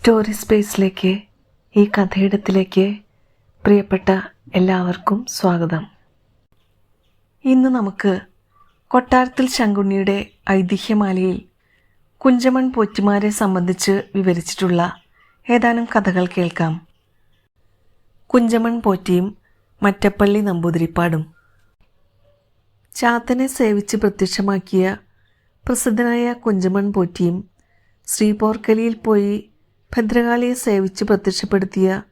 Story സ്പേസിലേക്ക് ഈ കഥയിടത്തിലേക്ക് പ്രിയപ്പെട്ട എല്ലാവർക്കും സ്വാഗതം. ഇന്ന് നമുക്ക് കൊട്ടാരത്തിൽ ശങ്കുണ്ണിയുടെ ഐതിഹ്യമാലയിൽ കുഞ്ചമൺ പോറ്റിമാരെ സംബന്ധിച്ച് വിവരിച്ചിട്ടുള്ള ഏതാനും കഥകൾ കേൾക്കാം. കുഞ്ചമൺ പോറ്റിയും മറ്റപ്പള്ളി നമ്പൂതിരിപ്പാടും. ചാത്തനെ സേവിച്ച് പ്രത്യക്ഷമാക്കിയ പ്രസിദ്ധനായ കുഞ്ചമൺ പോറ്റിയും ശ്രീപോർക്കലിയിൽ പോയി ഭദ്രകാളിയെ സേവിച്ച് പ്രത്യക്ഷപ്പെടുത്തിയ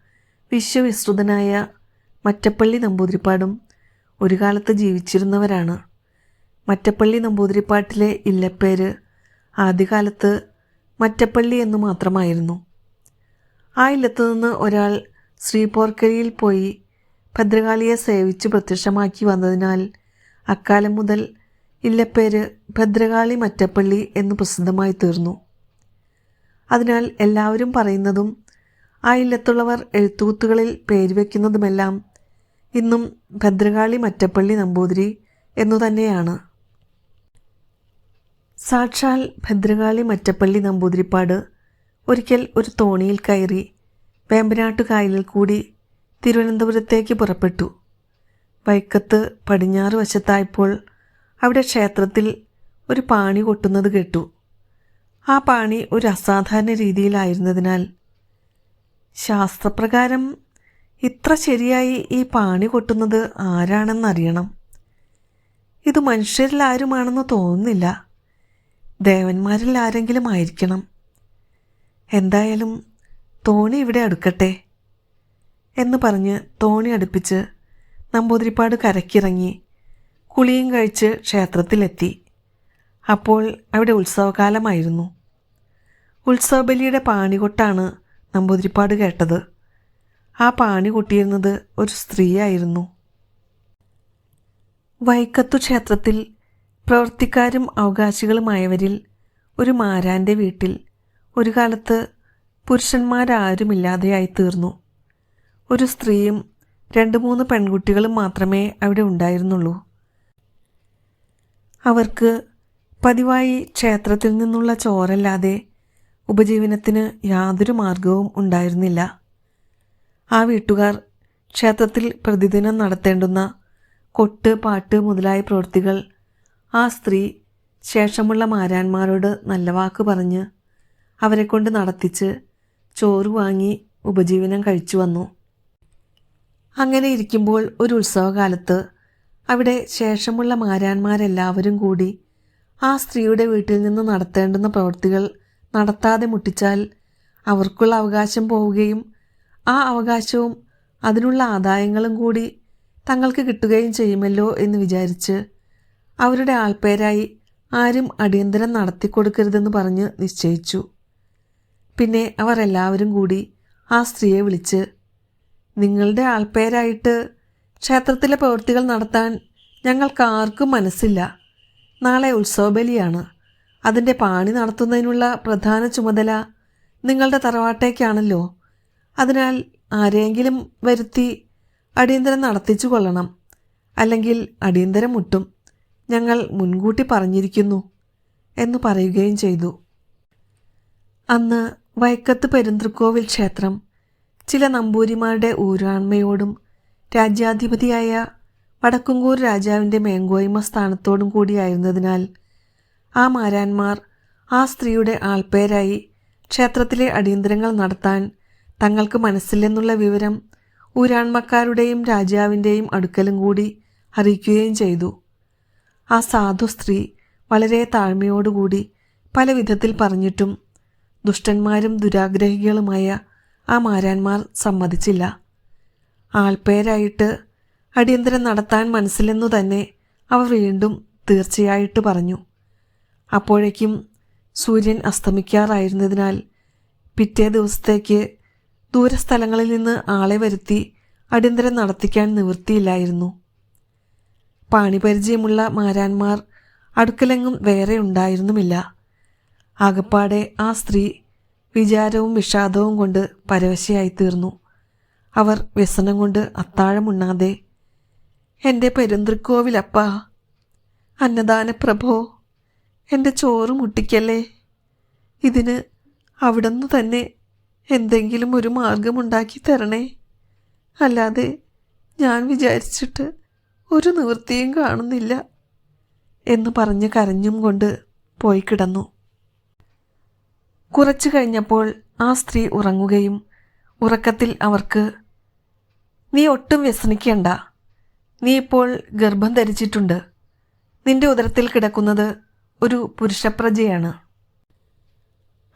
വിശ്വവിസ്തൃതനായ മറ്റപ്പള്ളി നമ്പൂതിരിപ്പാടും ഒരു കാലത്ത് ജീവിച്ചിരുന്നവരാണ്. മറ്റപ്പള്ളി നമ്പൂതിരിപ്പാട്ടിലെ ഇല്ലപ്പേര് ആദ്യകാലത്ത് മറ്റപ്പള്ളി എന്നു മാത്രമായിരുന്നു. ആ ഇല്ലത്തു നിന്ന് ഒരാൾ ശ്രീപോർക്കരിയിൽ പോയി ഭദ്രകാളിയെ സേവിച്ച് പ്രത്യക്ഷമാക്കി വന്നതിനാൽ അക്കാലം മുതൽ ഇല്ലപ്പേര് ഭദ്രകാളി മറ്റപ്പള്ളി എന്ന് പ്രസിദ്ധമായി തീർന്നു. അതിനാൽ എല്ലാവരും പറയുന്നതും ആ ഇല്ലത്തുള്ളവർ എഴുത്തുകുത്തുകളിൽ പേര് വയ്ക്കുന്നതുമെല്ലാം ഇന്നും ഭദ്രകാളി മറ്റപ്പള്ളി നമ്പൂതിരി എന്നു തന്നെയാണ്. സാക്ഷാൽ ഭദ്രകാളി മറ്റപ്പള്ളി നമ്പൂതിരിപ്പാട് ഒരിക്കൽ ഒരു തോണിയിൽ കയറി വേമ്പനാട്ടുകായലിൽ കൂടി തിരുവനന്തപുരത്തേക്ക് പുറപ്പെട്ടു. വൈക്കത്ത് പടിഞ്ഞാറ് വശത്തായപ്പോൾ അവിടെ ക്ഷേത്രത്തിൽ ഒരു പാണി കൊട്ടുന്നത് കേട്ടു. ആ പാണി ഒരു അസാധാരണ രീതിയിലായിരുന്നതിനാൽ ശാസ്ത്രപ്രകാരം ഇത്ര ശരിയായി ഈ പാണി കൊട്ടുന്നത് ആരാണെന്നറിയണം. ഇത് മനുഷ്യരിൽ ആരുമാണെന്ന് തോന്നുന്നില്ല. ദേവന്മാരിൽ ആരെങ്കിലും ആയിരിക്കണം. എന്തായാലും തോണി ഇവിടെ അടുക്കട്ടെ എന്ന് പറഞ്ഞ് തോണി അടുപ്പിച്ച് നമ്പൂതിരിപ്പാട് കരക്കിറങ്ങി കുളിയും കഴിച്ച് ക്ഷേത്രത്തിലെത്തി. അപ്പോൾ അവിടെ ഉത്സവകാലമായിരുന്നു. ഉത്സവബലിയുടെ പാണികൊട്ടാണ് നമ്പൂതിരിപ്പാട് കേട്ടത്. ആ പാണി കൊട്ടിയിരുന്നത് ഒരു സ്ത്രീയായിരുന്നു. വൈക്കത്തു ക്ഷേത്രത്തിൽ പ്രവർത്തിക്കാരും അവകാശികളുമായവരിൽ ഒരു മാരാന്റെ വീട്ടിൽ ഒരു കാലത്ത് പുരുഷന്മാരാരുമില്ലാതെയായി തീർന്നു. ഒരു സ്ത്രീയും രണ്ട് മൂന്ന് പെൺകുട്ടികളും മാത്രമേ അവിടെ ഉണ്ടായിരുന്നുള്ളൂ. അവർക്ക് പതിവായി ക്ഷേത്രത്തിൽ നിന്നുള്ള ചോറല്ലാതെ ഉപജീവനത്തിന് യാതൊരു മാർഗവും ഉണ്ടായിരുന്നില്ല. ആ വീട്ടുകാർ ക്ഷേത്രത്തിൽ പ്രതിദിനം നടത്തേണ്ടുന്ന കൊട്ട് പാട്ട് മുതലായ പ്രവൃത്തികൾ ആ സ്ത്രീ ശേഷമുള്ള മാരാന്മാരോട് നല്ല വാക്ക് പറഞ്ഞ് അവരെ കൊണ്ട് നടത്തിച്ച് ചോറ് വാങ്ങി ഉപജീവനം കഴിച്ചു വന്നു. അങ്ങനെ ഇരിക്കുമ്പോൾ ഒരു ഉത്സവകാലത്ത് അവിടെ ശേഷമുള്ള മാരാന്മാരെല്ലാവരും കൂടി ആ സ്ത്രീയുടെ വീട്ടിൽ നിന്ന് നടത്തേണ്ടുന്ന പ്രവൃത്തികൾ നടത്താതെ മുട്ടിച്ചാൽ അവർക്കുള്ള അവകാശം പോവുകയും ആ അവകാശവും അതിനുള്ള ആദായങ്ങളും കൂടി തങ്ങൾക്ക് കിട്ടുകയും ചെയ്യുമല്ലോ എന്ന് വിചാരിച്ച് അവരുടെ ആൾപ്പേരായി ആരും അടിയന്തരം നടത്തിക്കൊടുക്കരുതെന്ന് പറഞ്ഞ് നിശ്ചയിച്ചു. പിന്നെ അവർ എല്ലാവരും കൂടി ആ സ്ത്രീയെ വിളിച്ച് നിങ്ങളുടെ ആൾപ്പേരായിട്ട് ക്ഷേത്രത്തിലെ പ്രവൃത്തികൾ നടത്താൻ ഞങ്ങൾക്ക് ആർക്കും മനസ്സില്ല. നാളെ ഉത്സവബലിയാണ്. അതിന്റെ പാണി നടത്തുന്നതിനുള്ള പ്രധാന ചുമതല നിങ്ങളുടെ തറവാട്ടേക്കാണല്ലോ. അതിനാൽ ആരെയെങ്കിലും വരുത്തി അടിയന്തരം നടത്തിച്ചു കൊള്ളണം. അല്ലെങ്കിൽ അടിയന്തരം മുട്ടും. ഞങ്ങൾ മുൻകൂട്ടി പറഞ്ഞിരിക്കുന്നു എന്ന് പറയുകയും ചെയ്തു. അന്ന് വൈക്കത്ത് പെരുന്തൃക്കോവിൽ ക്ഷേത്രം ചില നമ്പൂരിമാരുടെ ഊരാൺമയോടും രാജ്യാധിപതിയായ വടക്കുംകൂർ രാജാവിന്റെ മേങ്കോയ്മ സ്ഥാനത്തോടും കൂടിയായിരുന്നതിനാൽ ആ മാരാന്മാർ ആ സ്ത്രീയുടെ ആൾപ്പേരായി ക്ഷേത്രത്തിലെ അടിയന്തരങ്ങൾ നടത്താൻ തങ്ങൾക്ക് മനസ്സില്ലെന്നുള്ള വിവരം ഊരാൺമക്കാരുടെയും രാജാവിന്റെയും അടുക്കലും കൂടി അറിയിക്കുകയും ചെയ്തു. ആ സാധു സ്ത്രീ വളരെ താഴ്മയോടുകൂടി പല വിധത്തിൽ പറഞ്ഞിട്ടും ദുഷ്ടന്മാരും ദുരാഗ്രഹികളുമായ ആ മാരാന്മാർ സമ്മതിച്ചില്ല. ആൾപേരായിട്ട് അടിയന്തരം നടത്താൻ മനസ്സിലെന്നു തന്നെ അവർ വീണ്ടും തീർച്ചയായിട്ട് പറഞ്ഞു. അപ്പോഴേക്കും സൂര്യൻ അസ്തമിക്കാറായിരുന്നതിനാൽ പിറ്റേ ദിവസത്തേക്ക് ദൂരസ്ഥലങ്ങളിൽ നിന്ന് ആളെ വരുത്തി അടിയന്തരം നടത്തിക്കാൻ നിവൃത്തിയില്ലായിരുന്നു. പാണിപരിചയമുള്ള മാരാന്മാർ അടുക്കലെങ്ങും വേറെ ഉണ്ടായിരുന്നുമില്ല. ആകപ്പാടെ ആ സ്ത്രീ വിചാരവും വിഷാദവും കൊണ്ട് പരവശയായി തീർന്നു അവർ വ്യസനം കൊണ്ട് അത്താഴമുണ്ണാതെ എന്റെ പെരുന്തൃക്കോവിലപ്പാ അന്നദാനപ്രഭോ എന്റെ ചോറ് മുട്ടിക്കല്ലേ? ഇതിന് അവിടുന്ന് തന്നെ എന്തെങ്കിലും ഒരു മാർഗമുണ്ടാക്കി തരണേ. അല്ലാതെ ഞാൻ വിചാരിച്ചിട്ട് ഒരു നിവൃത്തിയും കാണുന്നില്ല എന്ന് പറഞ്ഞ് കരഞ്ഞും കൊണ്ട് പോയി കിടന്നു. കുറച്ചു കഴിഞ്ഞപ്പോൾ ആ സ്ത്രീ ഉറങ്ങുകയും ഉറക്കത്തിൽ അവർക്ക് നീ ഒട്ടും വ്യസനിക്കേണ്ട. നീ ഇപ്പോൾ ഗർഭം ധരിച്ചിട്ടുണ്ട്. നിന്റെ ഉദരത്തിൽ കിടക്കുന്നത് ഒരു പുരുഷപ്രജയാണ്.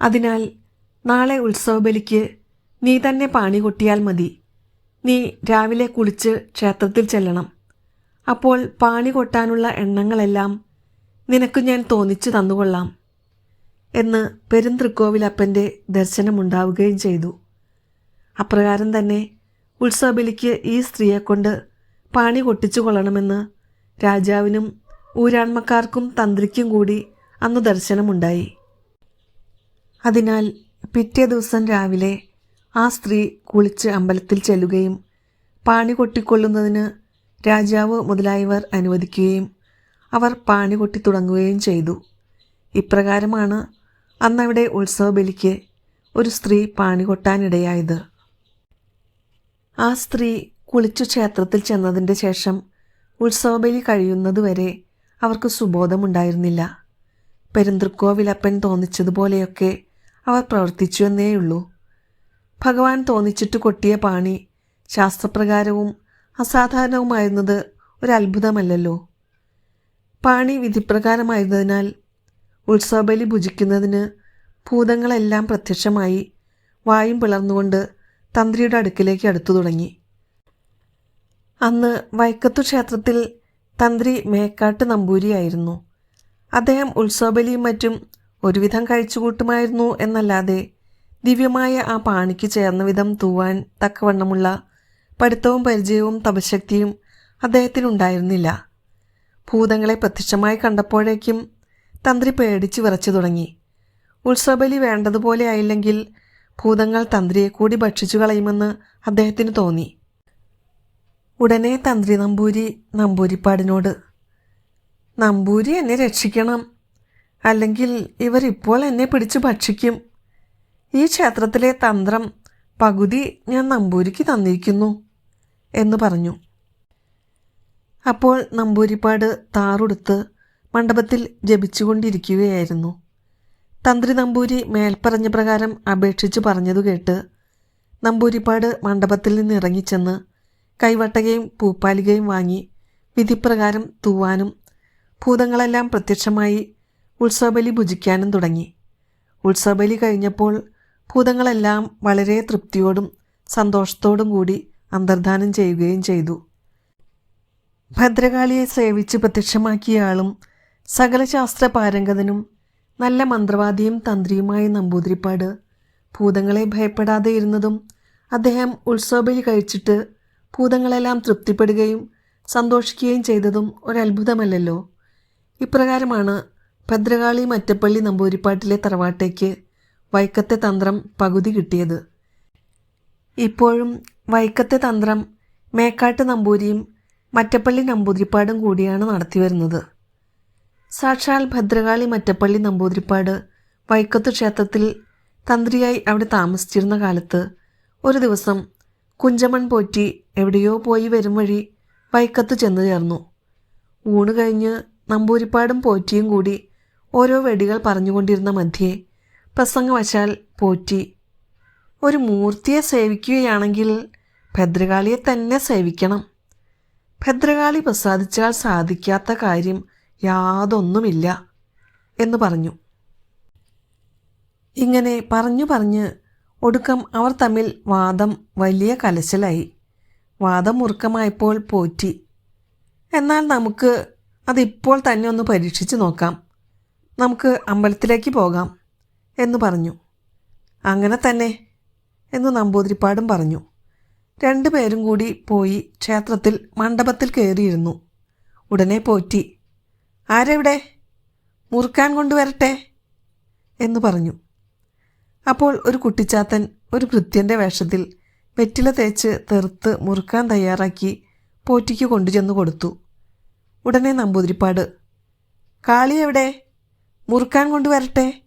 അതിനാൽ നാളെ ഉത്സവബലിക്ക് നീ തന്നെ പാണി കൊട്ടിയാൽ മതി. നീ രാവിലെ കുളിച്ച് ക്ഷേത്രത്തിൽ ചെല്ലണം. അപ്പോൾ പാണി കൊട്ടാനുള്ള എണ്ണങ്ങളെല്ലാം നിനക്ക് ഞാൻ തോന്നിച്ചു തന്നുകൊള്ളാം എന്ന് പെരുന്തൃക്കോവിലപ്പന്റെ ദർശനമുണ്ടാവുകയും ചെയ്തു. അപ്രകാരം തന്നെ ഉത്സവബലിക്ക് ഈ സ്ത്രീയെക്കൊണ്ട് പാണി കൊട്ടിച്ചു കൊള്ളണമെന്ന് രാജാവിനും ഊരാൺമക്കാർക്കും തന്ത്രിക്കും കൂടി അന്ന് ദർശനമുണ്ടായി. അതിനാൽ പിറ്റേ ദിവസം രാവിലെ ആ സ്ത്രീ കുളിച്ച് അമ്പലത്തിൽ ചെല്ലുകയും പാണി കൊട്ടിക്കൊള്ളുന്നതിന് രാജാവ് മുതലായവർ അനുവദിക്കുകയും അവർ പാണി കൊട്ടി തുടങ്ങുകയും ചെയ്തു. ഇപ്രകാരമാണ് അന്നവിടെ ഉത്സവബലിക്ക് ഒരു സ്ത്രീ പാണി കൊട്ടാനിടയായത്. ആ സ്ത്രീ കുളിച്ചു ക്ഷേത്രത്തിൽ ചെന്നതിന്റെ ശേഷം ഉത്സവബലി കഴിയുന്നതുവരെ അവർക്ക് സുബോധമുണ്ടായിരുന്നില്ല. പെരുന്തൃക്കോവിലപ്പൻ തോന്നിച്ചതുപോലെയൊക്കെ അവർ പ്രവർത്തിച്ചു എന്നേയുള്ളൂ ഭഗവാൻ തോന്നിച്ചിട്ട് കൊട്ടിയ പാണി ശാസ്ത്രപ്രകാരവും അസാധാരണവുമായിരുന്നത് ഒരത്ഭുതമല്ലല്ലോ. പാണി വിധിപ്രകാരമായിരുന്നതിനാൽ ഉത്സവബലി ഭുജിക്കുന്നതിന് ഭൂതങ്ങളെല്ലാം പ്രത്യക്ഷമായി വായും പിളർന്നുകൊണ്ട് തന്ത്രിയുടെ അടുക്കിലേക്ക് അടുത്തു തുടങ്ങി. അന്ന് വൈക്കത്തു ക്ഷേത്രത്തിൽ തന്ത്രി മേക്കാട്ട് നമ്പൂരിയായിരുന്നു അദ്ദേഹം ഉത്സവബലിയും മറ്റും ഒരുവിധം കഴിച്ചുകൂട്ടുമായിരുന്നു എന്നല്ലാതെ ദിവ്യമായ ആ പാണിക്ക് ചേർന്ന വിധം തൂവാൻ തക്കവണ്ണമുള്ള പഠിത്തവും പരിചയവും തപശക്തിയും അദ്ദേഹത്തിനുണ്ടായിരുന്നില്ല. ഭൂതങ്ങളെ പ്രത്യക്ഷമായി കണ്ടപ്പോഴേക്കും തന്ത്രി പേടിച്ച് വിറച്ചു തുടങ്ങി. ഉത്സവബലി വേണ്ടതുപോലെ ആയില്ലെങ്കിൽ ഭൂതങ്ങൾ തന്ത്രിയെ കൂടി ഭക്ഷിച്ചു കളയുമെന്ന് അദ്ദേഹത്തിന് തോന്നി. ഉടനെ തന്ത്രി നമ്പൂരി നമ്പൂരിപ്പാടിനോട് നമ്പൂരി എന്നെ രക്ഷിക്കണം. അല്ലെങ്കിൽ ഇവർ ഇപ്പോൾ എന്നെ പിടിച്ചു ഭക്ഷിക്കും. ഈ ക്ഷേത്രത്തിലെ തന്ത്രം പകുതി ഞാൻ നമ്പൂരിക്ക് തന്നിരിക്കുന്നു എന്ന് പറഞ്ഞു. അപ്പോൾ നമ്പൂരിപ്പാട് താറുടുത്ത് മണ്ഡപത്തിൽ ജപിച്ചുകൊണ്ടിരിക്കുകയായിരുന്നു. തന്ത്രി നമ്പൂരി മേൽപ്പറഞ്ഞ പ്രകാരം അപേക്ഷിച്ചു പറഞ്ഞതു കേട്ട് നമ്പൂരിപ്പാട് മണ്ഡപത്തിൽ നിന്ന് ഇറങ്ങിച്ചെന്ന് കൈവട്ടകയും പൂപ്പാലികയും വാങ്ങി വിധിപ്രകാരം തൂവാനും ഭൂതങ്ങളെല്ലാം പ്രത്യക്ഷമായി ഉത്സവബലി ഭുജിക്കാനും തുടങ്ങി. ഉത്സവബലി കഴിഞ്ഞപ്പോൾ ഭൂതങ്ങളെല്ലാം വളരെ തൃപ്തിയോടും സന്തോഷത്തോടും കൂടി അന്തർധാനം ചെയ്യുകയും ചെയ്തു. ഭദ്രകാളിയെ സേവിച്ച് പ്രത്യക്ഷമാക്കിയ ആളും സകല ശാസ്ത്ര പാരംഗതനും നല്ല മന്ത്രവാദിയും തന്ത്രിയുമായ നമ്പൂതിരിപ്പാട് ഭൂതങ്ങളെ ഭയപ്പെടാതെ ഇരുന്നതും അദ്ദേഹം ഉത്സവബലി കഴിച്ചിട്ട് ഭൂതങ്ങളെല്ലാം തൃപ്തിപ്പെടുകയും സന്തോഷിക്കുകയും ചെയ്തതും ഒരത്ഭുതമല്ലല്ലോ. ഇപ്രകാരമാണ് ഭദ്രകാളി മറ്റപ്പള്ളി നമ്പൂരിപ്പാട്ടിലെ തറവാട്ടേക്ക് വൈക്കത്തെ തന്ത്രം പകുതി കിട്ടിയത്. ഇപ്പോഴും വൈക്കത്തെ തന്ത്രം മേക്കാട്ട് നമ്പൂരിയും മറ്റപ്പള്ളി നമ്പൂതിരിപ്പാടും കൂടിയാണ് നടത്തിവരുന്നത്. സാക്ഷാൽ ഭദ്രകാളി മറ്റപ്പള്ളി നമ്പൂതിരിപ്പാട് വൈക്കത്ത് ക്ഷേത്രത്തിൽ തന്ത്രിയായി അവിടെ താമസിച്ചിരുന്ന കാലത്ത് ഒരു ദിവസം കുഞ്ചമൺ പോറ്റി എവിടെയോ പോയി വരും വഴി വൈക്കത്ത് ചെന്നു ചേർന്നു. ഊണ് കഴിഞ്ഞ് നമ്പൂരിപ്പാടും പോറ്റിയും കൂടി ഓരോ വെടികൾ പറഞ്ഞുകൊണ്ടിരുന്ന മധ്യേ പ്രസംഗവശാൽ പോറ്റി. ഒരു മൂർത്തിയെ സേവിക്കുകയാണെങ്കിൽ ഭദ്രകാളിയെ തന്നെ സേവിക്കണം. ഭദ്രകാളി പ്രസാദിച്ചാൽ സാധിക്കാത്ത കാര്യം യാതൊന്നുമില്ല എന്ന് പറഞ്ഞു. ഇങ്ങനെ പറഞ്ഞു പറഞ്ഞ് ഒടുക്കം അവർ തമ്മിൽ വാദം വലിയ കലശലായി. വാദം മുറുക്കമായപ്പോൾ പോറ്റി. എന്നാൽ നമുക്ക് അതിപ്പോൾ തന്നെ ഒന്ന് പരീക്ഷിച്ച് നോക്കാം. നമുക്ക് അമ്പലത്തിലേക്ക് പോകാം എന്ന് പറഞ്ഞു. അങ്ങനെ തന്നെ എന്ന് നമ്പൂതിരിപ്പാടും പറഞ്ഞു. രണ്ടുപേരും കൂടി പോയി ക്ഷേത്രത്തിൽ മണ്ഡപത്തിൽ കയറിയിരുന്നു. ഉടനെ പോറ്റി ആരെവിടെ? മുറുക്കാൻ കൊണ്ടുവരട്ടെ? എന്ന് പറഞ്ഞു. അപ്പോൾ ഒരു കുട്ടിച്ചാത്തൻ ഒരു ഭൃത്യന്റെ വേഷത്തിൽ വെറ്റില തേച്ച് തെറുത്ത് മുറുക്കാൻ തയ്യാറാക്കി പോറ്റിക്ക് കൊണ്ടുചെന്ന് കൊടുത്തു. ഉടനെ നമ്പൂതിരിപ്പാട് കാളി എവിടെ? മുറുക്കാൻ കൊണ്ടുവരട്ടെ?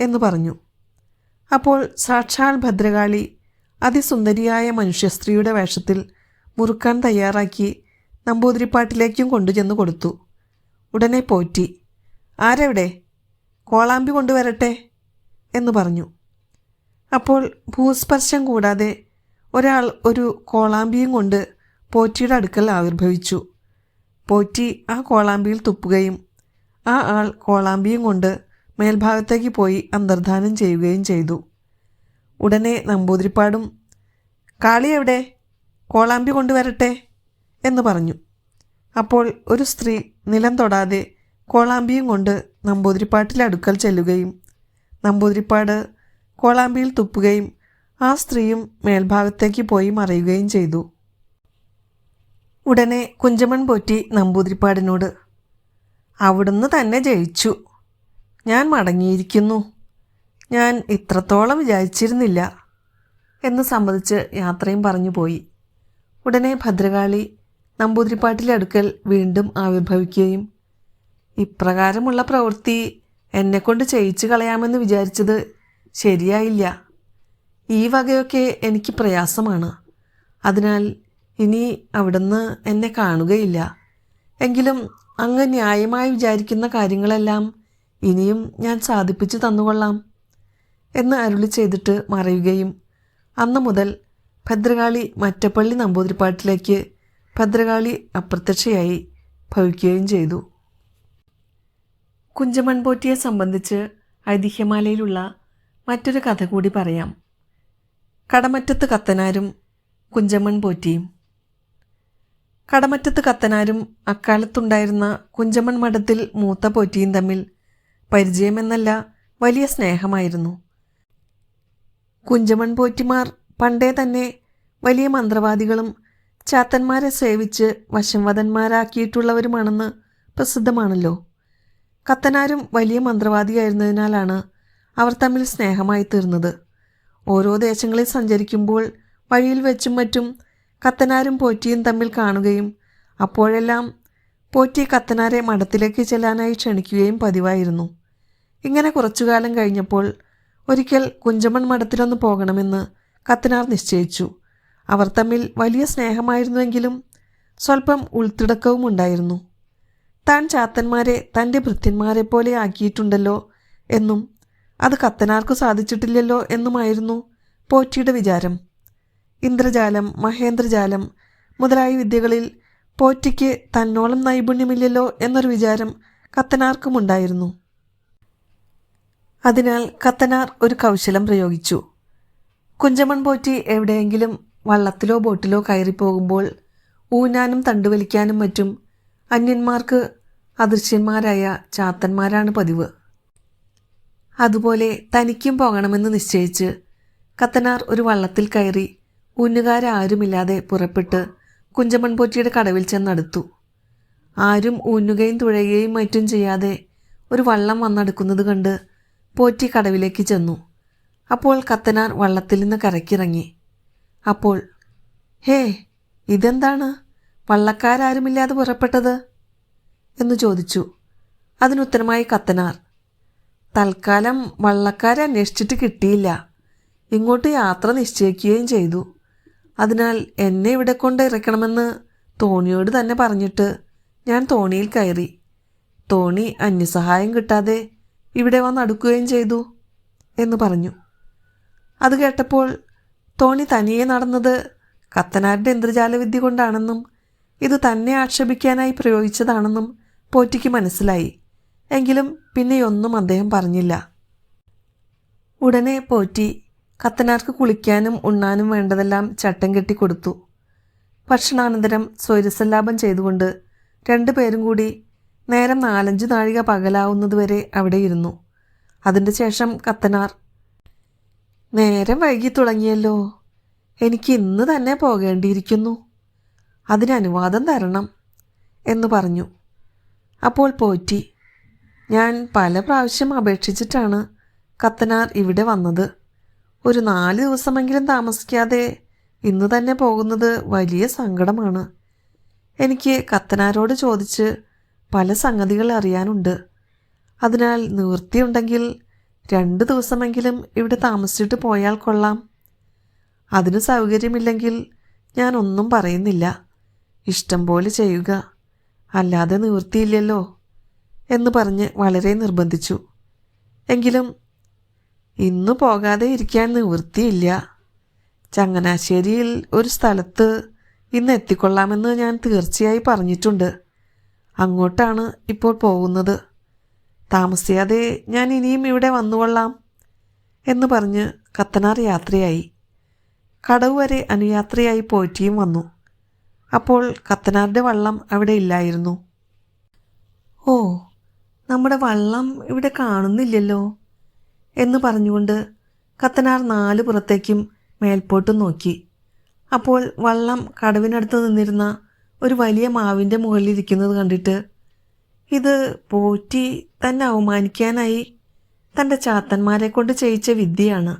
എന്ന് പറഞ്ഞു. അപ്പോൾ സാക്ഷാൽ ഭദ്രകാളി അതിസുന്ദരിയായ മനുഷ്യസ്ത്രീയുടെ വേഷത്തിൽ മുറുക്കാൻ തയ്യാറാക്കി നമ്പൂതിരിപ്പാട്ടിലേക്കും കൊണ്ടുചെന്ന് കൊടുത്തു. ഉടനെ പോറ്റി ആരെവിടെ? കോളാമ്പി കൊണ്ടുവരട്ടെ? എന്ന് പറഞ്ഞു. അപ്പോൾ ഭൂസ്പർശം കൂടാതെ ഒരാൾ ഒരു കോളാമ്പിയും കൊണ്ട് പോറ്റിയുടെ അടുക്കൽ ആവിർഭവിച്ചു. പോറ്റി ആ കോളാമ്പിയിൽ തുപ്പുകയും ആ ആൾ കോളാമ്പിയും കൊണ്ട് മേൽഭാഗത്തേക്ക് പോയി അന്തർധാനം ചെയ്യുകയും ചെയ്തു. ഉടനെ നമ്പൂതിരിപ്പാടും കാളി എവിടെ? കോളാമ്പി കൊണ്ടുവരട്ടെ എന്ന് പറഞ്ഞു. അപ്പോൾ ഒരു സ്ത്രീ നിലം തൊടാതെ കോളാമ്പിയും കൊണ്ട് നമ്പൂതിരിപ്പാട്ടിലെ അടുക്കൽ ചെല്ലുകയും നമ്പൂതിരിപ്പാട് കോളാമ്പിയിൽ തുപ്പുകയും ആ സ്ത്രീയും മേൽഭാഗത്തേക്ക് പോയി മറയുകയും ചെയ്തു. ഉടനെ കുഞ്ചമൺ പോറ്റി നമ്പൂതിരിപ്പാടിനോട് അവിടുന്ന് തന്നെ ജയിച്ചു. ഞാൻ മടങ്ങിയിരിക്കുന്നു. ഞാൻ ഇത്രത്തോളം വിചാരിച്ചിരുന്നില്ല എന്ന് സമ്മതിച്ച് യാത്രയും പറഞ്ഞു പോയി. ഉടനെ ഭദ്രകാളി നമ്പൂതിരിപ്പാട്ടിലെ അടുക്കൽ വീണ്ടും ആവിർഭവിക്കുകയും ഇപ്രകാരമുള്ള പ്രവൃത്തി എന്നെക്കൊണ്ട് ചെയ്യിച്ചു കളയാമെന്ന് വിചാരിച്ചത് ശരിയായില്ല. ഈ വകയൊക്കെ എനിക്ക് പ്രയാസമാണ്. അതിനാൽ ഇനി അവിടുന്ന് എന്നെ കാണുകയില്ല. എങ്കിലും അങ്ങ് ന്യായമായി വിചാരിക്കുന്ന കാര്യങ്ങളെല്ലാം ഇനിയും ഞാൻ സാധിപ്പിച്ചു തന്നുകൊള്ളാം എന്ന് അരുളി ചെയ്തിട്ട് മറയുകയും അന്ന് മുതൽ ഭദ്രകാളി മറ്റപ്പള്ളി നമ്പൂതിരിപ്പാട്ടിലേക്ക് ഭദ്രകാളി അപ്രത്യക്ഷയായി ഭവിക്കുകയും ചെയ്തു. കുഞ്ചമൺപോറ്റിയെ സംബന്ധിച്ച് ഐതിഹ്യമാലയിലുള്ള മറ്റൊരു കഥ കൂടി പറയാം. കടമറ്റത്ത് കത്തനാരും കുഞ്ചമ്മൺ പോറ്റിയും. കടമറ്റത്ത് കത്തനാരും അക്കാലത്തുണ്ടായിരുന്ന കുഞ്ചമ്മൺ മഠത്തിൽ മൂത്ത പോറ്റിയും തമ്മിൽ പരിചയമെന്നല്ല വലിയ സ്നേഹമായിരുന്നു. കുഞ്ചമ്മൺ പോറ്റിമാർ പണ്ടേ തന്നെ വലിയ മന്ത്രവാദികളും ചാത്തന്മാരെ സേവിച്ച് വശംവദന്മാരാക്കിയിട്ടുള്ളവരുമാണെന്ന് പ്രസിദ്ധമാണല്ലോ. കത്തനാരും വലിയ മന്ത്രവാദിയായിരുന്നതിനാലാണ് അവർ തമ്മിൽ സ്നേഹമായി തീർന്നത് ഓരോ ദേശങ്ങളിൽ സഞ്ചരിക്കുമ്പോൾ വഴിയിൽ വെച്ചും മറ്റും കത്തനാരും പോറ്റിയും തമ്മിൽ കാണുകയും അപ്പോഴെല്ലാം പോറ്റി കത്തനാരെ മഠത്തിലേക്ക് ചെല്ലാനായി ക്ഷണിക്കുകയും പതിവായിരുന്നു. ഇങ്ങനെ കുറച്ചു കാലം കഴിഞ്ഞപ്പോൾ ഒരിക്കൽ കുഞ്ചമൺ മഠത്തിലൊന്ന് പോകണമെന്ന് കത്തനാർ നിശ്ചയിച്ചു. അവർ തമ്മിൽ വലിയ സ്നേഹമായിരുന്നുവെങ്കിലും സ്വല്പം ഉൾത്തിടക്കവും ഉണ്ടായിരുന്നു. താൻ ചാത്തന്മാരെ തന്റെ ഭൃത്യന്മാരെ പോലെ ആക്കിയിട്ടുണ്ടല്ലോ എന്നും അത് കത്തനാർക്ക് സാധിച്ചിട്ടില്ലല്ലോ എന്നുമായിരുന്നു പോറ്റിയുടെ വിചാരം. ഇന്ദ്രജാലം മഹേന്ദ്രജാലം മുതലായ വിദ്യകളിൽ പോറ്റിക്ക് തന്നോളം നൈപുണ്യമില്ലല്ലോ എന്നൊരു വിചാരം കത്തനാർക്കുമുണ്ടായിരുന്നു. അതിനാൽ കത്തനാർ ഒരു കൗശലം പ്രയോഗിച്ചു. കുഞ്ചമൺ പോറ്റി എവിടെയെങ്കിലും വള്ളത്തിലോ ബോട്ടിലോ കയറിപ്പോകുമ്പോൾ ഊനാനും തണ്ടുവലിക്കാനും മറ്റും അന്യന്മാർക്ക് അദൃശ്യന്മാരായ ചാത്തന്മാരാണ് പതിവ്. അതുപോലെ തനിക്കും പോകണമെന്ന് നിശ്ചയിച്ച് കത്തനാർ ഒരു വള്ളത്തിൽ കയറി ഊന്നുകാരാരുമില്ലാതെ പുറപ്പെട്ട് കുഞ്ചമൺ പോറ്റിയുടെ കടവിൽ ചെന്നടുത്തു. ആരും ഊന്നുകയും തുഴയുകയും മറ്റും ചെയ്യാതെ ഒരു വള്ളം വന്നടുക്കുന്നത് കണ്ട് പോറ്റി കടവിലേക്ക് ചെന്നു. അപ്പോൾ കത്തനാർ വള്ളത്തിൽ നിന്ന് കരക്കിറങ്ങി അപ്പോൾ ഹേ ഇതെന്താണ്? വള്ളക്കാരാരുമില്ലാതെ പുറപ്പെട്ടത്? എന്ന് ചോദിച്ചു. അതിനുത്തരമായി കത്തനാർ തൽക്കാലം വള്ളക്കാരെ അന്വേഷിച്ചിട്ട് കിട്ടിയില്ല. ഇങ്ങോട്ട് യാത്ര നിശ്ചയിക്കുകയും ചെയ്തു. അതിനാൽ എന്നെ ഇവിടെ കൊണ്ട് ഇറക്കണമെന്ന് തോണിയോട് തന്നെ പറഞ്ഞിട്ട് ഞാൻ തോണിയിൽ കയറി. തോണി അന്യസഹായം കിട്ടാതെ ഇവിടെ വന്ന് അടുക്കുകയും ചെയ്തു എന്ന് പറഞ്ഞു. അത് കേട്ടപ്പോൾ തോണി തനിയെ നടന്നത് കത്തനാരുടെ ഇന്ദ്രജാലവിദ്യ കൊണ്ടാണെന്നും ഇത് തന്നെ ആക്ഷേപിക്കാനായി പ്രയോഗിച്ചതാണെന്നും പോറ്റിക്ക് മനസ്സിലായി. എങ്കിലും പിന്നെയൊന്നും അദ്ദേഹം പറഞ്ഞില്ല. ഉടനെ പോറ്റി കത്തനാർക്ക് കുളിക്കാനും ഉണ്ണാനും വേണ്ടതെല്ലാം ചട്ടം കെട്ടി കൊടുത്തു. ഭക്ഷണാനന്തരം സ്വൈരസല്ലാപം ചെയ്തുകൊണ്ട് രണ്ടുപേരും കൂടി നേരം നാലഞ്ച് നാഴിക പകലാവുന്നതുവരെ അവിടെ ഇരുന്നു. അതിന്റെ ശേഷം കത്തനാർ നേരം വൈകി തുടങ്ങിയല്ലോ. എനിക്ക് ഇന്ന് തന്നെ പോകേണ്ടിയിരിക്കുന്നു. അതിന് അനുവാദം തരണം എന്ന് പറഞ്ഞു. അപ്പോൾ പോറ്റി ഞാൻ പല പ്രാവശ്യം അപേക്ഷിച്ചിട്ടാണ് കത്തനാർ ഇവിടെ വന്നത്. ഒരു നാല് ദിവസമെങ്കിലും താമസിക്കാതെ ഇന്ന് തന്നെ പോകുന്നത് വലിയ സങ്കടമാണ്. എനിക്ക് കത്തനാരോട് ചോദിച്ച് പല സംഗതികൾ അറിയാനുണ്ട്. അതിനാൽ നിവൃത്തിയുണ്ടെങ്കിൽ രണ്ട് ദിവസമെങ്കിലും ഇവിടെ താമസിച്ചിട്ട് പോയാൽ കൊള്ളാം. അതിന് സൗകര്യമില്ലെങ്കിൽ ഞാൻ ഒന്നും പറയുന്നില്ല. ഇഷ്ടം പോലെ ചെയ്യുക. അല്ലാതെ നിവൃത്തിയില്ലല്ലോ. എന്ന് പറഞ്ഞ് വളരെ നിർബന്ധിച്ചു. എങ്കിലും ഇന്ന് പോകാതെ ഇരിക്കാൻ നിവൃത്തിയില്ല. ചങ്ങനാശ്ശേരിയിൽ ഒരു സ്ഥലത്ത് ഇന്ന് എത്തിക്കൊള്ളാമെന്ന് ഞാൻ തീർച്ചയായി പറഞ്ഞിട്ടുണ്ട്. അങ്ങോട്ടാണ് ഇപ്പോൾ പോകുന്നത്. താമസിയാതെ ഞാൻ ഇനിയും ഇവിടെ വന്നുകൊള്ളാം എന്ന് പറഞ്ഞ് കത്തനാർ യാത്രയായി. കടവ് വരെ അനുയാത്രയായി പോറ്റിയും വന്നു. അപ്പോൾ കത്തനാരുടെ വള്ളം അവിടെ ഇല്ലായിരുന്നു. ഓ നമ്മുടെ വള്ളം ഇവിടെ കാണുന്നില്ലല്ലോ എന്ന് പറഞ്ഞുകൊണ്ട് കത്തനാർ നാല് പുറത്തേക്കും മേൽപോട്ട് നോക്കി. അപ്പോൾ വള്ളം കടവിനടുത്ത് നിന്നിരുന്ന ഒരു വലിയ മാവിന്റെ മുകളിലിരിക്കുന്നത് കണ്ടിട്ട് ഇത് പോറ്റി തന്നെ അവമാനിക്കാനായി തന്റെ ചാത്തന്മാരെ കൊണ്ട് ചെയ്യിച്ച വിദ്യയാണ്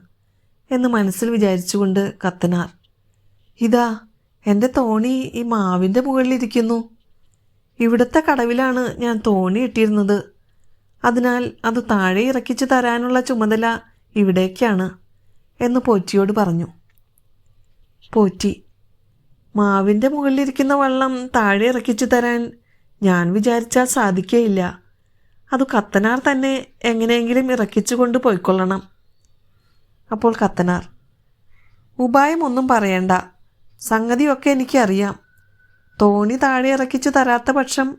എന്ന് മനസ്സിൽ വിചാരിച്ചുകൊണ്ട് കത്തനാർ ഇതാ എന്റെ തോണി ഈ മാവിന്റെ മുകളിലിരിക്കുന്നു. ഇവിടുത്തെ കടവിലാണ് ഞാൻ തോണി ഇട്ടിരുന്നത്. അതിനാൽ അത് താഴെ ഇറക്കിച്ചു തരാനുള്ള ചുമതല ഇവിടേക്കാണ് എന്ന് പോറ്റിയോട് പറഞ്ഞു. പോറ്റി മാവിന്റെ മുകളിലിരിക്കുന്ന വള്ളം താഴെ ഇറക്കിച്ചു തരാൻ ഞാൻ വിചാരിച്ചാൽ സാധിക്കുകയില്ല അത് കത്തനാർ തന്നെ എങ്ങനെയെങ്കിലും ഇറക്കിച്ചു കൊണ്ട് പോയിക്കൊള്ളണം. അപ്പോൾ കത്തനാർ ഉപായമൊന്നും പറയണ്ട. സംഗതിയൊക്കെ എനിക്കറിയാം. തോണി താഴെ ഇറക്കിച്ചു തരാത്ത പക്ഷം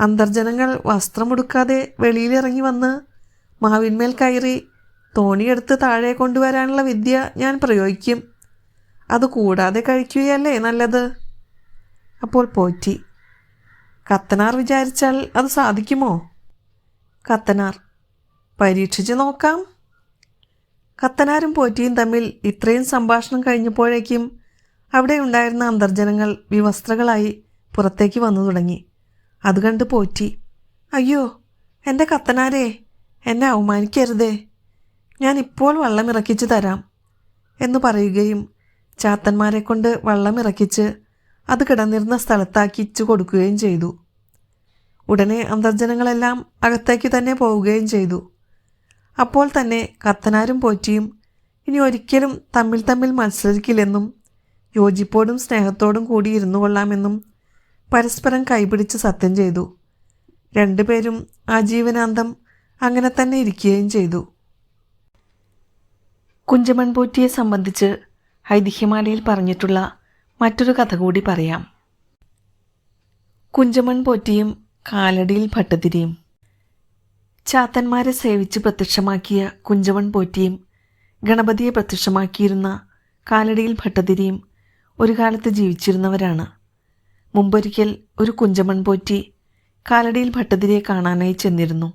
അന്തർജനങ്ങൾ വസ്ത്രമുടുക്കാതെ വെളിയിലിറങ്ങി വന്ന് മാവിന്മേൽ കയറി തോണിയെടുത്ത് താഴെ കൊണ്ടുവരാനുള്ള വിദ്യ ഞാൻ പ്രയോഗിക്കും. അത് കൂടാതെ കഴിക്കുകയല്ലേ നല്ലത്? അപ്പോൾ പോറ്റി. കത്തനാർ വിചാരിച്ചാൽ അത് സാധിക്കുമോ? കത്തനാർ പരീക്ഷിച്ച് നോക്കാം. കത്തനാരും പോറ്റിയും തമ്മിൽ ഇത്രയും സംഭാഷണം കഴിഞ്ഞപ്പോഴേക്കും അവിടെ ഉണ്ടായിരുന്ന അന്തർജനങ്ങൾ വിവസ്ത്രകളായി പുറത്തേക്ക് വന്നു തുടങ്ങി. അത് കണ്ട് പോറ്റി. അയ്യോ എന്റെ കത്തനാരെ എന്നെ അവമാനിക്കരുതേ. ഞാൻ ഇപ്പോൾ വള്ളം ഇറക്കിച്ച് തരാം എന്ന് പറയുകയും ചാത്തന്മാരെ കൊണ്ട് വള്ളം ഇറക്കിച്ച് അത് കിടന്നിരുന്ന സ്ഥലത്താക്കിച്ചു കൊടുക്കുകയും ചെയ്തു. ഉടനെ അന്തർജനങ്ങളെല്ലാം അകത്തേക്ക് തന്നെ പോവുകയും ചെയ്തു. അപ്പോൾ തന്നെ കത്തനാരും പോറ്റിയും ഇനി ഒരിക്കലും തമ്മിൽ തമ്മിൽ മത്സരിക്കില്ലെന്നും യോജിപ്പോടും സ്നേഹത്തോടും കൂടി ഇരുന്നു കൊള്ളാമെന്നും പരസ്പരം കൈപിടിച്ച് സത്യം ചെയ്തു. രണ്ടുപേരും ആജീവനാന്തം അങ്ങനെ തന്നെ ഇരിക്കുകയും ചെയ്തു. കുഞ്ചമൺപൂറ്റിയെ സംബന്ധിച്ച് ഐതിഹ്യമാലയിൽ പറഞ്ഞിട്ടുള്ള മറ്റൊരു കഥ കൂടി പറയാം. കുഞ്ചമൺ പോറ്റിയും കാലടിയിൽ ഭട്ടതിരിയും. ചാത്തന്മാരെ സേവിച്ച് പ്രത്യക്ഷമാക്കിയ കുഞ്ചമൺ പോറ്റിയും ഗണപതിയെ പ്രത്യക്ഷമാക്കിയിരുന്ന കാലടിയിൽ ഭട്ടതിരിയും ഒരു കാലത്ത് ജീവിച്ചിരുന്നവരാണ്. മുമ്പൊരിക്കൽ ഒരു കുഞ്ചമൺ പോറ്റി കാലടിയിൽ ഭട്ടതിരിയെ കാണാനായി ചെന്നിരുന്നു.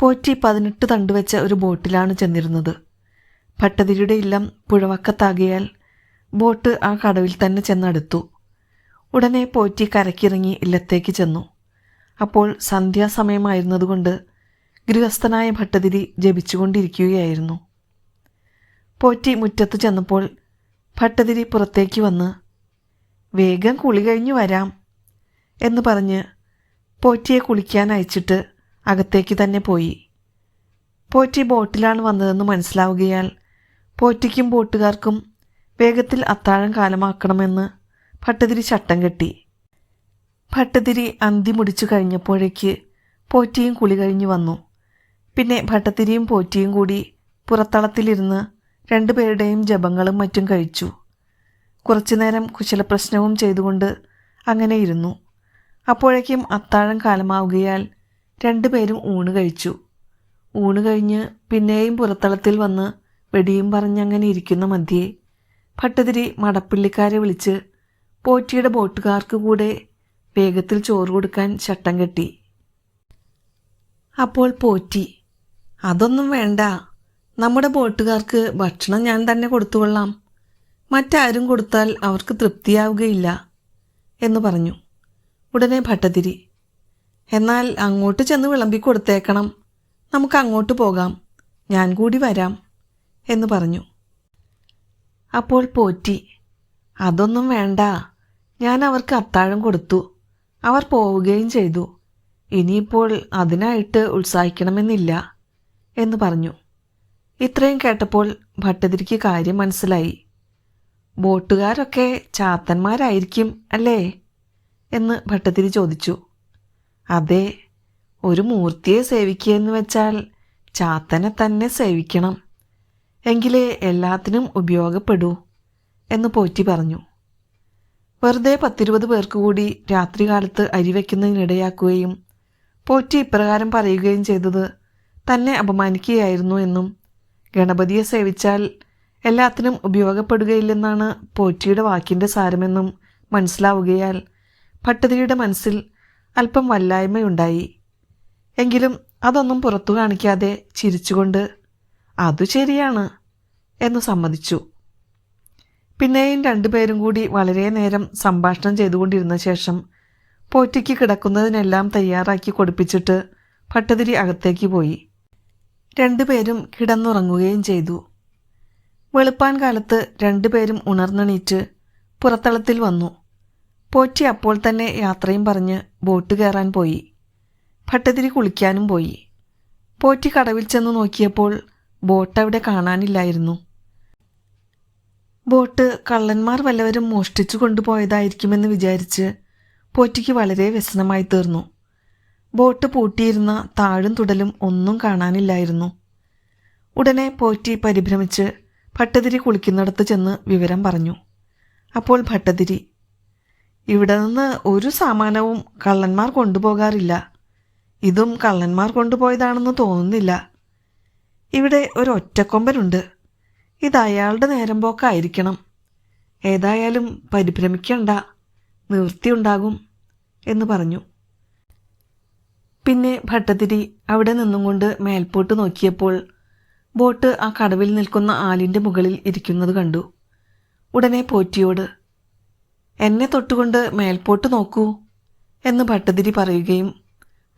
പോറ്റി പതിനെട്ട് തണ്ടുവെച്ച ഒരു ബോട്ടിലാണ് ചെന്നിരുന്നത്. ഭട്ടതിരിയുടെ ഇല്ലം പുഴവക്കത്താകിയാൽ ബോട്ട് ആ കടവിൽ തന്നെ ചെന്നടുത്തു. ഉടനെ പോറ്റി കരക്കിറങ്ങി ഇല്ലത്തേക്ക് ചെന്നു. അപ്പോൾ സന്ധ്യാസമയമായിരുന്നതുകൊണ്ട് ഗൃഹസ്ഥനായ ഭട്ടതിരി ജപിച്ചുകൊണ്ടിരിക്കുകയായിരുന്നു. പോറ്റി മുറ്റത്ത് ചെന്നപ്പോൾ ഭട്ടതിരി പുറത്തേക്ക് വന്ന് വേഗം കുളി കഴിഞ്ഞു വരാം എന്ന് പറഞ്ഞ് പോറ്റിയെ കുളിക്കാൻ അയച്ചിട്ട് അകത്തേക്ക് തന്നെ പോയി. പോറ്റി ബോട്ടിലാണ് വന്നതെന്ന് മനസ്സിലാവുകയാൽ പോറ്റിക്കും ബോട്ടുകാർക്കും വേഗത്തിൽ അത്താഴം കാലമാക്കണമെന്ന് ഭട്ടതിരി ചട്ടം കെട്ടി. ഭട്ടതിരി അന്തി മുടിച്ചു കഴിഞ്ഞപ്പോഴേക്ക് പോറ്റിയും കുളി കഴിഞ്ഞു വന്നു. പിന്നെ ഭട്ടതിരിയും പോറ്റിയും കൂടി പുറത്തളത്തിലിരുന്ന് രണ്ടുപേരുടെയും ജപങ്ങളും മറ്റും കഴിച്ചു. കുറച്ചുനേരം കുശലപ്രശ്നവും ചെയ്തുകൊണ്ട് അങ്ങനെ ഇരുന്നു. അപ്പോഴേക്കും അത്താഴം കാലമാവുകയാൽ രണ്ടുപേരും ഊണ് കഴിച്ചു. ഊണ് കഴിഞ്ഞ് പിന്നെയും പുറത്തളത്തിൽ വന്ന് വെടിയും പറഞ്ഞങ്ങനെ ഇരിക്കുന്ന മധ്യേ ഭട്ടതിരി മടപ്പിള്ളിക്കാരെ വിളിച്ച് പോറ്റിയുടെ ബോട്ടുകാർക്ക് കൂടെ വേഗത്തിൽ ചോറ് കൊടുക്കാൻ ചട്ടം കെട്ടി. അപ്പോൾ പോറ്റി അതൊന്നും വേണ്ട. നമ്മുടെ ബോട്ടുകാർക്ക് ഭക്ഷണം ഞാൻ തന്നെ കൊടുത്തുകൊള്ളാം. മറ്റാരും കൊടുത്താൽ അവർക്ക് തൃപ്തിയാവുകയില്ല എന്ന് പറഞ്ഞു. ഉടനെ ഭട്ടതിരി എന്നാൽ അങ്ങോട്ട് ചെന്ന് വിളമ്പി കൊടുത്തേക്കണം. നമുക്ക് അങ്ങോട്ട് പോകാം. ഞാൻ കൂടി വരാം എന്ന് പറഞ്ഞു. അപ്പോൾ പോറ്റി അതൊന്നും വേണ്ട. ഞാൻ അവർക്ക് അത്താഴം കൊടുത്തു. അവർ പോവുകയും ചെയ്തു. ഇനിയിപ്പോൾ അതിനായിട്ട് ഉത്സാഹിക്കണമെന്നില്ല എന്ന് പറഞ്ഞു. ഇത്രയും കേട്ടപ്പോൾ ഭട്ടതിരിക്ക് കാര്യം മനസ്സിലായി. ബോട്ടുകാരൊക്കെ ചാത്തന്മാരായിരിക്കും അല്ലേ? എന്ന് ഭട്ടതിരി ചോദിച്ചു. അതെ ഒരു മൂർത്തിയെ സേവിക്കുക എന്ന് വെച്ചാൽ ചാത്തനെ തന്നെ സേവിക്കണം. എങ്കിലേ എല്ലാത്തിനും ഉപയോഗപ്പെടൂ എന്ന് പോറ്റി പറഞ്ഞു. വെറുതെ പത്തിരുപത് പേർക്ക് കൂടി രാത്രികാലത്ത് അരി വയ്ക്കുന്നതിനിടയാക്കുകയും പോറ്റി ഇപ്രകാരം പറയുകയും ചെയ്തത് തന്നെ അപമാനിക്കുകയായിരുന്നു എന്നും ഗണപതിയെ സേവിച്ചാൽ എല്ലാത്തിനും ഉപയോഗപ്പെടുകയില്ലെന്നാണ് പോറ്റിയുടെ വാക്കിന്റെ സാരമെന്നും മനസ്സിലാവുകയാൽ ഭട്ടതിയുടെ മനസ്സിൽ അല്പം വല്ലായ്മയുണ്ടായി. എങ്കിലും അതൊന്നും പുറത്തു കാണിക്കാതെ ചിരിച്ചുകൊണ്ട് അതു ശരിയാണ് എന്ന് സമ്മതിച്ചു. പിന്നെയും രണ്ടുപേരും കൂടി വളരെ നേരം സംഭാഷണം ചെയ്തുകൊണ്ടിരുന്ന ശേഷം പോറ്റിക്ക് കിടക്കുന്നതിനെല്ലാം തയ്യാറാക്കി കൊടുപ്പിച്ചിട്ട് ഭട്ടതിരി അകത്തേക്ക് പോയി. രണ്ടുപേരും കിടന്നുറങ്ങുകയും ചെയ്തു. വെളുപ്പാൻ കാലത്ത് രണ്ടുപേരും ഉണർന്നെണീറ്റ് പുറത്തളത്തിൽ വന്നു. പോറ്റി അപ്പോൾ തന്നെ യാത്രയും പറഞ്ഞ് ബോട്ട് കയറാൻ പോയി. ഭട്ടതിരി കുളിക്കാനും പോയി. പോറ്റി കടവിൽ ചെന്ന് നോക്കിയപ്പോൾ ബോട്ട് അവിടെ കാണാനില്ലായിരുന്നു. ബോട്ട് കള്ളന്മാർ വല്ലവരും മോഷ്ടിച്ചു കൊണ്ടുപോയതായിരിക്കുമെന്ന് വിചാരിച്ച് പോറ്റിക്ക് വളരെ വ്യസനമായി തീർന്നു. ബോട്ട് പൂട്ടിയിരുന്ന താഴും തുടലും ഒന്നും കാണാനില്ലായിരുന്നു. ഉടനെ പോറ്റി പരിഭ്രമിച്ച് ഭട്ടതിരി കുളിക്കുന്നിടത്ത് ചെന്ന് വിവരം പറഞ്ഞു. അപ്പോൾ ഭട്ടതിരി ഇവിടെ നിന്ന് ഒരു സാമാനവും കള്ളന്മാർ കൊണ്ടുപോകാറില്ല. ഇതും കള്ളന്മാർ കൊണ്ടുപോയതാണെന്ന് തോന്നുന്നില്ല. ഇവിടെ ഒരു ഒറ്റക്കൊമ്പനുണ്ട്. ഇത് അയാളുടെ നേരം പോക്കായിരിക്കണം. ഏതായാലും പരിഭ്രമിക്കണ്ട. നിവൃത്തിയുണ്ടാകും എന്ന് പറഞ്ഞു. പിന്നെ ഭട്ടതിരി അവിടെ നിന്നും കൊണ്ട് മേൽപോട്ട് നോക്കിയപ്പോൾ ബോട്ട് ആ കടവിൽ നിൽക്കുന്ന ആലിന്റെ മുകളിൽ ഇരിക്കുന്നത് കണ്ടു. ഉടനെ പോറ്റിയോട് എന്നെ തൊട്ടുകൊണ്ട് മേൽപോട്ട് നോക്കൂ എന്ന് ഭട്ടതിരി പറയുകയും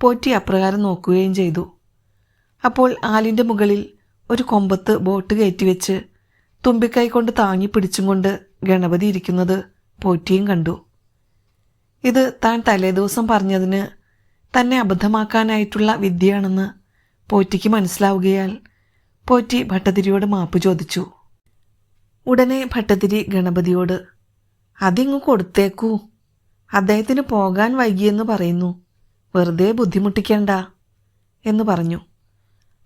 പോറ്റി അപ്രകാരം നോക്കുകയും ചെയ്തു. അപ്പോൾ ആലിന്റെ മുകളിൽ ഒരു കൊമ്പത്ത് ബോട്ട് കയറ്റിവെച്ച് തുമ്പിക്കൈ കൊണ്ട് താങ്ങി പിടിച്ചും കൊണ്ട് ഗണപതി ഇരിക്കുന്നത് പോറ്റിയും കണ്ടു. ഇത് താൻ തലേദിവസം പറഞ്ഞതിന് തന്നെ അബദ്ധമാക്കാനായിട്ടുള്ള വിദ്യയാണെന്ന് പോറ്റിക്ക് മനസ്സിലാവുകയാൽ പോറ്റി ഭട്ടതിരിയോട് മാപ്പ് ചോദിച്ചു. ഉടനെ ഭട്ടതിരി ഗണപതിയോട് അതിങ്ങ് കൊടുത്തേക്കൂ. അദ്ദേഹത്തിന് പോകാൻ വൈകിയെന്ന് പറയുന്നു. വെറുതെ ബുദ്ധിമുട്ടിക്കണ്ട എന്ന് പറഞ്ഞു.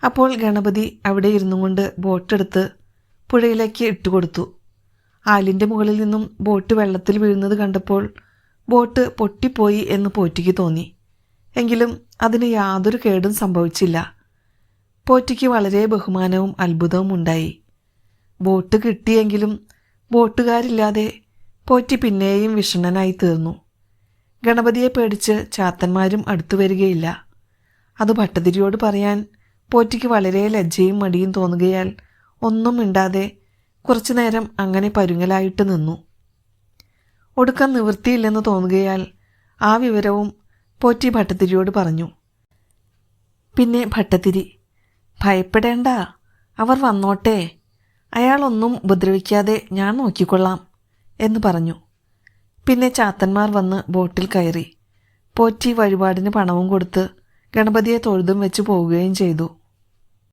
അപ്പോൾ ഗണപതി അവിടെ ഇരുന്നു കൊണ്ട് ബോട്ടെടുത്ത് പുഴയിലേക്ക് ഇട്ടുകൊടുത്തു ആലിന്റെ മുകളിൽ നിന്നും ബോട്ട് വെള്ളത്തിൽ വീഴുന്നത് കണ്ടപ്പോൾ ബോട്ട് പൊട്ടിപ്പോയി എന്ന് പോറ്റിക്ക് തോന്നി. എങ്കിലും അതിന് യാതൊരു കേടും സംഭവിച്ചില്ല. പോറ്റിക്ക് വളരെ ബഹുമാനവും അത്ഭുതവും ഉണ്ടായി. ബോട്ട് കിട്ടിയെങ്കിലും ബോട്ടുകാരില്ലാതെ പോറ്റി പിന്നെയും വിഷണ്ണനായി തീർന്നു. ഗണപതിയെ പേടിച്ച് ചാത്തന്മാരും അടുത്തു വരികയില്ല. അത് ഭട്ടതിരിയോട് പറയാൻ പോറ്റിക്ക് വളരെ ലജ്ജയും മടിയും തോന്നുകയാൽ ഒന്നും മിണ്ടാതെ കുറച്ചു നേരം അങ്ങനെ പരുങ്ങലായിട്ട് നിന്നു. ഒടുക്കം നിവൃത്തിയില്ലെന്ന് തോന്നുകയാൽ ആ വിവരവും പോറ്റി ഭട്ടതിരിയോട് പറഞ്ഞു. പിന്നെ ഭട്ടത്തിരി ഭയപ്പെടേണ്ട. അവർ വന്നോട്ടെ. അയാളൊന്നും ഉപദ്രവിക്കാതെ ഞാൻ നോക്കിക്കൊള്ളാം എന്ന് പറഞ്ഞു. പിന്നെ ചാത്തന്മാർ വന്ന് ബോട്ടിൽ കയറി. പോറ്റി വഴിപാടിന് പണവും കൊടുത്ത് ഗണപതിയെ തൊഴുതും വെച്ച് പോവുകയും ചെയ്തു.